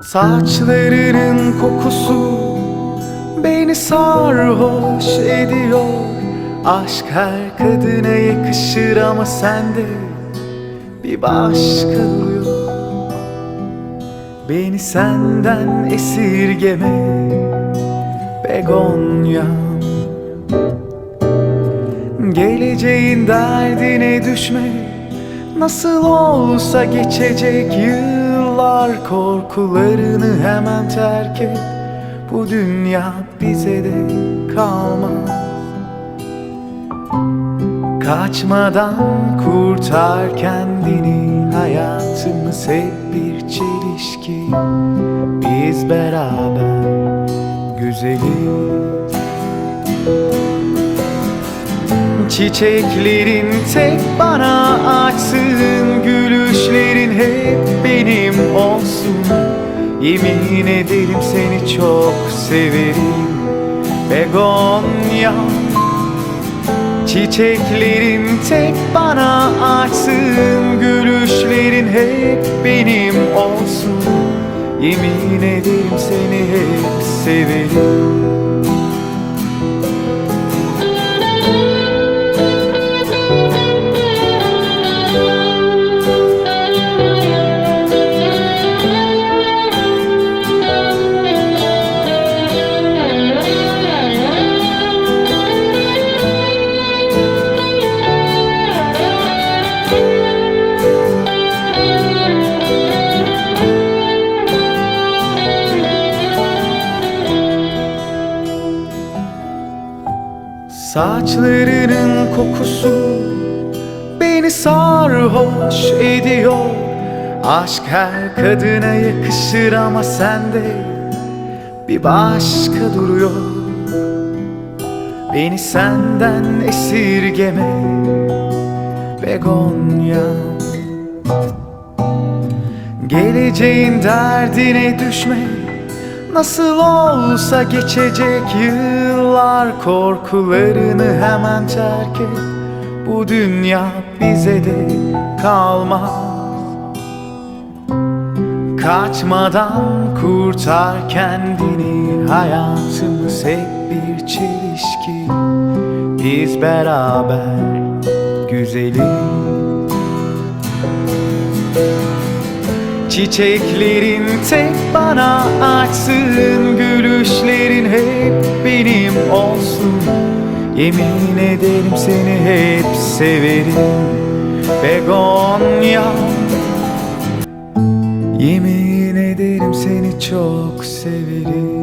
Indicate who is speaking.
Speaker 1: Saçlarının kokusu beni sarhoş ediyor. Aşk her kadına yakışır ama sende bir başka duruyor Beni senden esirgeme begonya. Geleceğin derdine düşme Nasıl olsa geçecek yıllar Korkularını hemen terk et. Bu dünya bize de kalmaz. Kaçmadan kurtar kendini Hayatımız hep bir çelişki. Biz beraber güzeliz. Çiçeklerin tek bana açsın hep benim olsun. Yemin ederim seni çok severim. Begonya Çiçeklerin tek bana açsın. Gülüşlerin hep benim olsun. Yemin ederim seni hep severim Saçlarının kokusu beni sarhoş ediyor. Aşk her kadına yakışır ama sende bir başka duruyor. Beni senden esirgeme begonya. Geleceğin derdine düşme Nasıl olsa geçecek yıllar Korkularını hemen terk et. Bu dünya bize de kalmaz. Kaçmadan kurtar kendini Hayatımız hep bir çelişki. Biz beraber güzeliz Çiçeklerin tek bana açsın Gülüşlerin hep benim olsun. Yemin ederim seni hep severim. Begonya Yemin ederim seni çok severim